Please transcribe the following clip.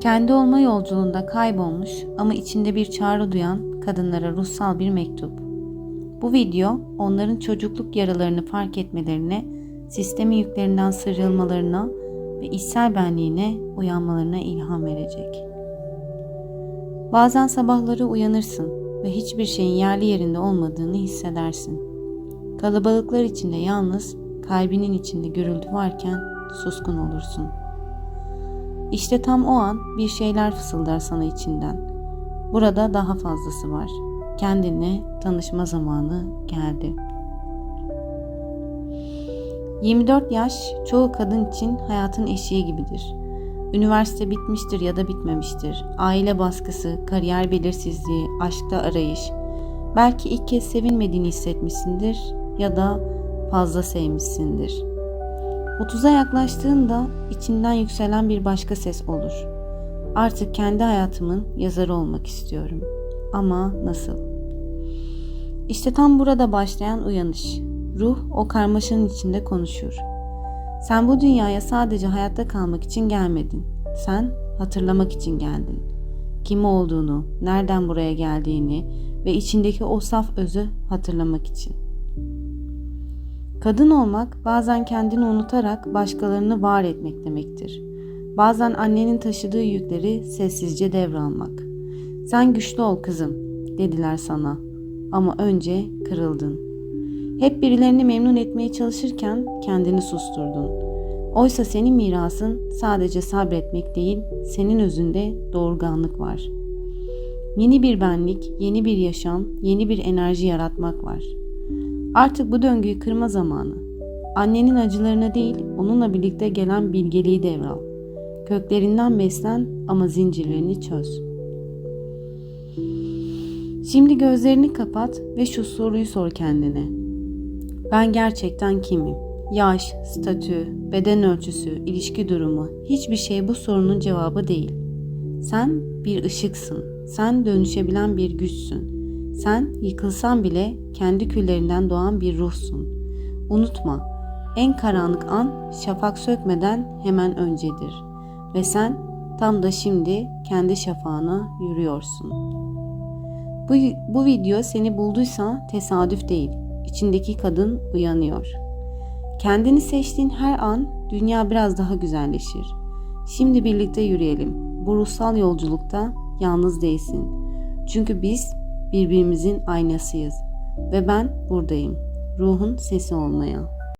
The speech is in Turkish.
Kendi olma yolculuğunda kaybolmuş ama içinde bir çağrı duyan kadınlara ruhsal bir mektup. Bu video onların çocukluk yaralarını fark etmelerine, sistemin yüklerinden sıyrılmalarına ve içsel benliğine uyanmalarına ilham verecek. Bazen sabahları uyanırsın ve hiçbir şeyin yerli yerinde olmadığını hissedersin. Kalabalıklar içinde yalnız, kalbinin içinde gürültü varken suskun olursun. İşte tam o an bir şeyler fısıldar sana içinden. Burada daha fazlası var. Kendinle tanışma zamanı geldi. 24 yaş çoğu kadın için hayatın eşiği gibidir. Üniversite bitmiştir ya da bitmemiştir. Aile baskısı, kariyer belirsizliği, aşkta arayış. Belki ilk kez sevilmediğini hissetmişsindir ya da fazla sevmişsindir. 30'a yaklaştığında içinden yükselen bir başka ses olur. Artık kendi hayatımın yazarı olmak istiyorum. Ama nasıl? İşte tam burada başlayan uyanış. Ruh o karmaşanın içinde konuşur. Sen bu dünyaya sadece hayatta kalmak için gelmedin. Sen hatırlamak için geldin. Kim olduğunu, nereden buraya geldiğini ve içindeki o saf özü hatırlamak için. Kadın olmak bazen kendini unutarak başkalarını var etmek demektir. Bazen annenin taşıdığı yükleri sessizce devralmak. Sen güçlü ol kızım dediler sana ama önce kırıldın. Hep birilerini memnun etmeye çalışırken kendini susturdun. Oysa senin mirasın sadece sabretmek değil, senin özünde doğurganlık var. Yeni bir benlik, yeni bir yaşam, yeni bir enerji yaratmak var. Artık bu döngüyü kırma zamanı. Annenin acılarına değil, onunla birlikte gelen bilgeliği devral. Köklerinden beslen ama zincirlerini çöz. Şimdi gözlerini kapat ve şu soruyu sor kendine. Ben gerçekten kimim? Yaş, statü, beden ölçüsü, ilişki durumu hiçbir şey bu sorunun cevabı değil. Sen bir ışıksın. Sen dönüşebilen bir güçsün. Sen yıkılsan bile kendi küllerinden doğan bir ruhsun. Unutma, en karanlık an şafak sökmeden hemen öncedir. Ve sen tam da şimdi kendi şafağına yürüyorsun. Bu, bu video seni bulduysa tesadüf değil. İçindeki kadın uyanıyor. Kendini seçtiğin her an dünya biraz daha güzelleşir. Şimdi birlikte yürüyelim. Bu ruhsal yolculukta yalnız değilsin. Çünkü biz birbirimizin aynasıyız ve ben buradayım. Ruhun sesi olmaya.